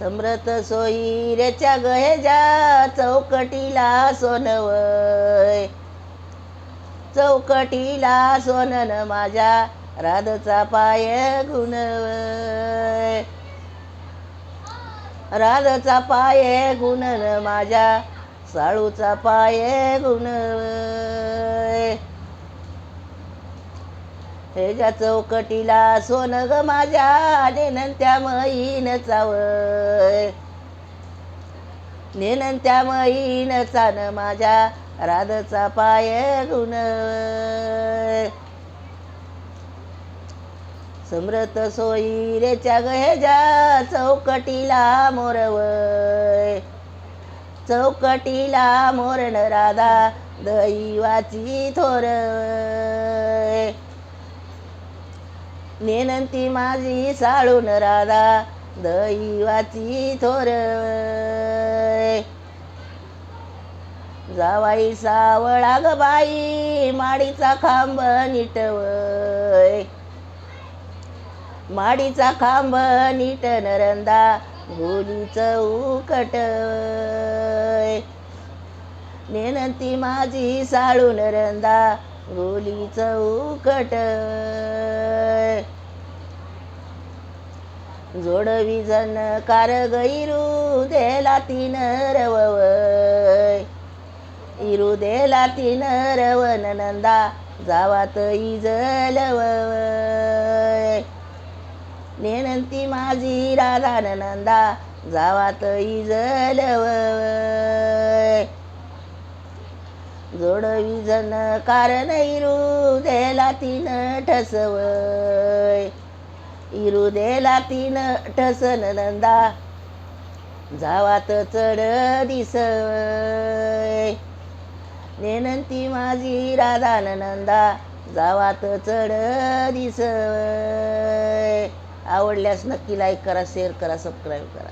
समृत सोयीरेच्या गहेजा चौकटीला सोनवय. चौकटीला सोनन माझ्या राधचा पाय गुणवय. राधचा पाय गुणन माझ्या साळूचा पाय गुणवय. ह्याच्या चौकटीला सोन ग माझ्या नेनंत्या मईन चावय नेनंत्या मईन चान माझ्या राधचा पाय गुण समृत सोयी रेच्या गहेजा चौकटीला मोरवय चौकटीला मोरण राधा दैवाची थोरवय नेनंती माझी साळून राधा दैवाची थोर. जावाई सावळा ग बाई माडीचा खांब निटवय माडीचा खांब नीट नरंदा गोलीच उकट नेनंती माझी साळू नरंदा गोलीच उकट जोडवी जन कार गैरू देला तीन रवय इरू देला तीन रवन नंदा जावात इजलवय. नेनंती माझी राधा नंदा जावात इजलवय. जोडवी जन कारण इरू देला तीन ठसवय. इरुदेला तीन ठसन नंदा जावात चढ दिस नेनंती माझी राधा नंदा जावात चढ दिस आवडल्यास नक्की लाईक करा शेअर करा सबस्क्राईब करा.